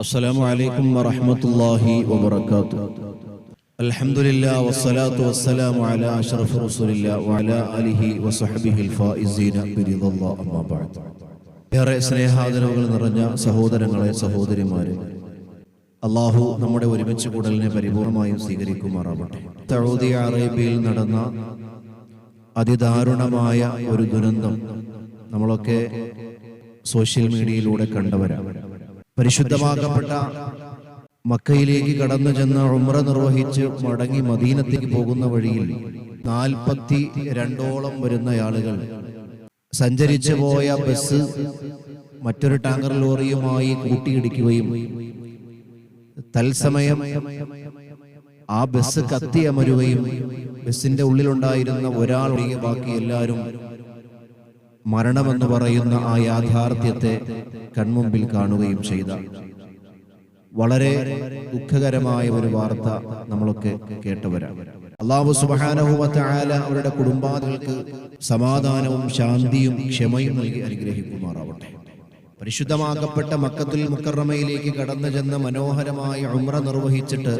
السلام عليكم ورحمة الله وبركاته الحمد لله والصلاة والسلام على أشرف رسول الله وعلى آله وصحبه الفائزين برضا الله أما بعد ഏറെ സ്നേഹാദരവുകൾ നിറഞ്ഞ സഹോദരങ്ങളെ സഹോദരിമാരെ അള്ളാഹു നമ്മുടെ ഒരുമിച്ച് കൂടലിനെ പരിപൂർണമായും സ്വീകരിക്കുമാറാവട്ടെ സൗദി അറേബ്യയിൽ നടന്ന അതിദാരുണമായ ഒരു ദുരന്തം നമ്മളൊക്കെ സോഷ്യൽ മീഡിയയിലൂടെ കണ്ടവരാണ് പരിശുദ്ധമാക്കപ്പെട്ട മക്കയിലേക്ക് കടന്നു ചെന്ന് ഉമ്ര നിർവഹിച്ച് മടങ്ങി മദീനത്തേക്ക് പോകുന്ന വഴിയിൽ നാൽപ്പത്തി രണ്ടോളം വരുന്ന ആളുകൾ സഞ്ചരിച്ചു പോയ ബസ് മറ്റൊരു ടാങ്കർ ലോറിയുമായി കൂട്ടിയിടിക്കുകയും തത്സമയം ആ ബസ് കത്തിയമരുകയും ബസ്സിന്റെ ഉള്ളിലുണ്ടായിരുന്ന ഒരാൾ ഒഴികെ ബാക്കി എല്ലാവരും മരണമെന്ന് പറയുന്ന ആ യാഥാർത്ഥ്യത്തെ കൺമുമ്പിൽ കാണുകയും ചെയ്ത. വളരെ ദുഃഖകരമായ ഒരു വാർത്ത നമ്മളൊക്കെ കേട്ടവരാണ് അള്ളാഹു സുബാനഹുവല അവരുടെ കുടുംബാദികൾക്ക് സമാധാനവും ശാന്തിയും ക്ഷമയും നൽകി അനുഗ്രഹിക്കുമാറാവട്ടെ. പരിശുദ്ധമാക്കപ്പെട്ട മക്കത്തുൽ മുക്കറമയിലേക്ക് കടന്നു ചെന്ന മനോഹരമായ ഉമ്ര നിർവഹിച്ചിട്ട്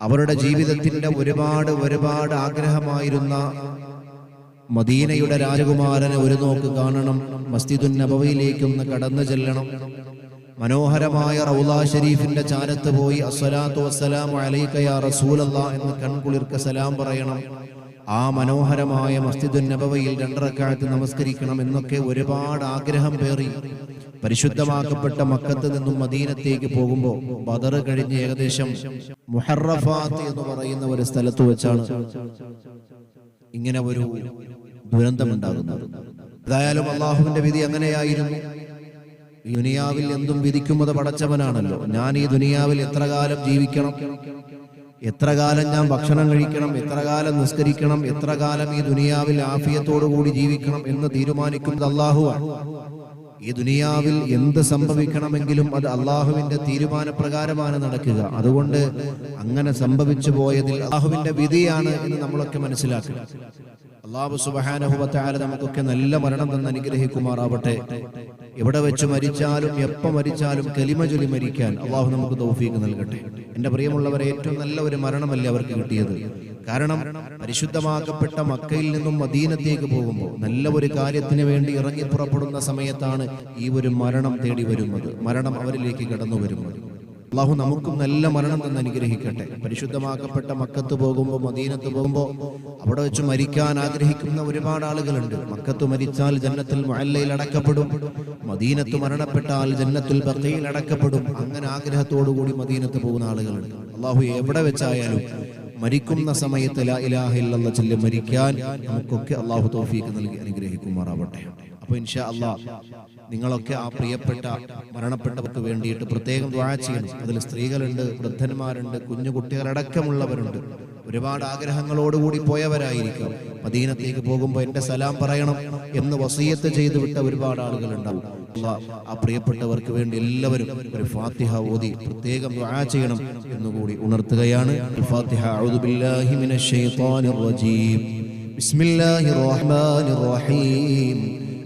അവരുടെ ജീവിതത്തിന്റെ ഒരുപാട് ഒരുപാട് ആഗ്രഹമായിരുന്ന മദീനയുടെ രാജകുമാരനെ ഒരു നോക്ക് കാണണം മസ്ജിദുൻ നബവയിലേക്കൊന്ന് കടന്നു ചെല്ലണം. മനോഹരമായ റൗല ഷരീഫിന്റെ ചാരത്ത് പോയി അസ്സലാത്തു വസ്സലാം അലൈക യാ റസൂലല്ലാ എന്ന് കൺകുളിർക്ക് സലാം പറയണം. ആ മനോഹരമായ മസ്ജിദുൻ നബവയിൽ രണ്ടറക്കാലത്ത് നമസ്കരിക്കണം എന്നൊക്കെ ഒരുപാട് ആഗ്രഹം പേറി. പരിശുദ്ധമാക്കപ്പെട്ട മക്കത്ത് നിന്നും മദീനത്തേക്ക് പോകുമ്പോൾ ബദർ കഴിഞ്ഞ് ഏകദേശം മുഹറഫാത്ത് എന്ന് പറയുന്ന ഒരു സ്ഥലത്ത് വെച്ചാണ് ഇങ്ങനെ ഒരു ദുരന്തമുണ്ടാകുന്നത്. ഏതായാലും അള്ളാഹുവിന്റെ വിധി അങ്ങനെയായിരുന്നു. ദുനിയാവിൽ എന്തും വിധിക്കുന്നത് പടച്ചവനാണല്ലോ. ഞാൻ ഈ ദുനിയാവിൽ എത്ര കാലം ജീവിക്കണം? എത്ര കാലം ഞാൻ ഭക്ഷണം കഴിക്കണം? എത്ര കാലം നിസ്കരിക്കണം? എത്ര കാലം ഈ ദുനിയാവിൽ ആഫിയത്തോടു കൂടി ജീവിക്കണം എന്ന് തീരുമാനിക്കുന്നത് അള്ളാഹുവാണ്. ഈ ദുനിയാവിൽ എന്ത് സംഭവിക്കണമെങ്കിലും അത് അള്ളാഹുവിന്റെ തീരുമാനപ്രകാരമാണ് നടക്കുക. അതുകൊണ്ട് അങ്ങനെ സംഭവിച്ചു പോയതിൽ അള്ളാഹുവിന്റെ വിധിയാണ് എന്ന് നമ്മളൊക്കെ മനസ്സിലാക്കുക. അള്ളാഹു സുബാനഹുബത്താല നമുക്കൊക്കെ നല്ല മരണം തന്ന് അനുഗ്രഹിക്കുമാറാവട്ടെ. എവിടെ വെച്ച് മരിച്ചാലും എപ്പോ മരിച്ചാലും കലിമ ചൊല്ലി മരിക്കാൻ അള്ളാഹു നമുക്ക് തൗഫീക്ക് നൽകട്ടെ. എന്റെ പ്രിയമുള്ളവരെ ഏറ്റവും നല്ല ഒരു മരണമല്ലേ അവർക്ക് കിട്ടിയത്? കാരണം പരിശുദ്ധമാക്കപ്പെട്ട മക്കയിൽ നിന്നും മദീനത്തേക്ക് പോകുമ്പോൾ നല്ല ഒരു കാര്യത്തിന് വേണ്ടി ഇറങ്ങി പുറപ്പെടുന്ന സമയത്താണ് ഈ ഒരു മരണം തേടി വരുന്നത്. മരണം അവരിലേക്ക് കടന്നു വരുന്നത് അള്ളാഹു നമുക്കും നല്ല മരണം തന്നെ അനുഗ്രഹിക്കട്ടെ. പരിശുദ്ധമാക്കപ്പെട്ട മക്കത്ത് പോകുമ്പോൾ മദീനത്ത് പോകുമ്പോൾ അവിടെ വെച്ച് മരിക്കാൻ ആഗ്രഹിക്കുന്ന ഒരുപാട് ആളുകളുണ്ട്. മക്കത്ത് മരിച്ചാൽ ജന്നത്തിൽ മുഅല്ലയിൽ അടക്കപ്പെടും. മദീനത്ത് മരണപ്പെട്ടാൽ ജന്നത്തുൽ ബക്കയിൽ അടക്കപ്പെടും. അങ്ങനെ ആഗ്രഹത്തോടു കൂടി മദീനത്ത് പോകുന്ന ആളുകളുണ്ട്. അള്ളാഹു എവിടെ വെച്ചായാലും മരിക്കുന്ന സമയത്ത് ലാ ഇലാഹ ചൊല്ലി മരിക്കാൻ നമുക്കൊക്കെ അള്ളാഹു തോഫീക്ക് നൽകി അനുഗ്രഹിക്കുമാറാവട്ടെ. അപ്പൊ ഇൻഷാ അല്ല നിങ്ങളൊക്കെ ആ പ്രിയപ്പെട്ട മരണപ്പെട്ടവർക്ക് വേണ്ടിയിട്ട് പ്രത്യേകം ദ്വാ ചെയ്യണം. അതിൽ സ്ത്രീകളുണ്ട് വൃദ്ധന്മാരുണ്ട് കുഞ്ഞു കുട്ടികളടക്കമുള്ളവരുണ്ട്. ഒരുപാട് ആഗ്രഹങ്ങളോടുകൂടി പോയവരായിരിക്കും. മദീനത്തേക്ക് പോകുമ്പോൾ എന്റെ സലാം പറയണം എന്ന് വസീയത്ത് ചെയ്തു വിട്ട ഒരുപാട് ആളുകൾ ഉണ്ടാവും ആ പ്രിയപ്പെട്ടവർക്ക് വേണ്ടി എല്ലാവരും ഒരു ഫാത്തിഹ ഓതി പ്രത്യേകം ദുആ ചെയ്യണം എന്നുകൂടി ഉണർത്തുകയാണ്. ഫാത്തിഹ അഊദു ബില്ലാഹി മിനശ് ശൈത്വാനിർ റജീം. ബിസ്മില്ലാഹിർ റഹ്മാനിർ റഹീം.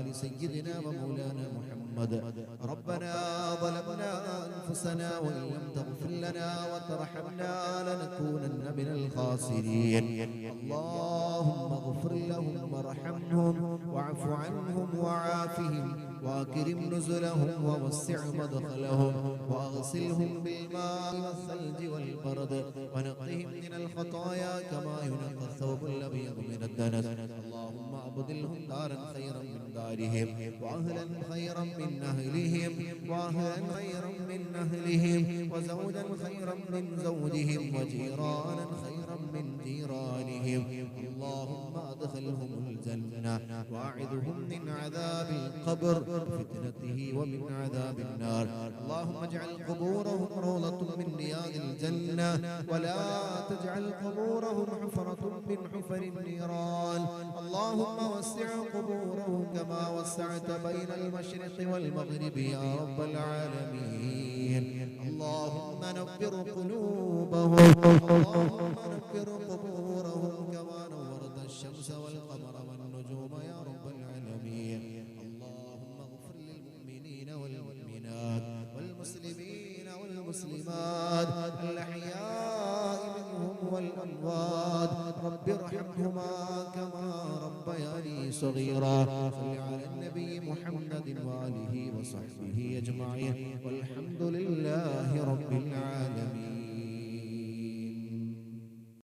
آل سيدنا ومولانا محمد. ربنا ظلمنا أنفسنا وإن لم تغفر لنا وترحمنا لنكونن من الخاسرين. اللهم اغفر لهم وارحمهم واعف عنهم وعافهم واكرم نزلهم ووسع مدخلهم واغسلهم بالماء والثلج والبرد ونقهم من الخطايا كما ينقى الثوب الأبيض من الدنس. دارا خيرا من دارهم واهلا خيرا من اهلهم واهلا خيرا من اهلهم وزوجا خيرا من زوجهم وجيرانا خيرا من جيرانهم. اللهم ادخلهم الجنة واعذهم من عذاب القبر فتنته ومن عذاب النار. اللهم اجعل قبورهم الجنة ولا تجعل قبورهم حفرة من حفر النيران. اللهم وسع قبورهم كما وسعت بين المشرق والمغرب يا رب العالمين. اللهم نبر قلوبهم اللهم نبر قبورهم كما نورت الشمس والقمر والنجوم يا رب العالمين. اللهم اغفر للمؤمنين والمؤمنات والمسلمين والمسلمات رب ارحمهما كما ربياني صغيرا. صل على النبي محمد وآله وصحبه أجمعين. والحمد لله رب العالمين.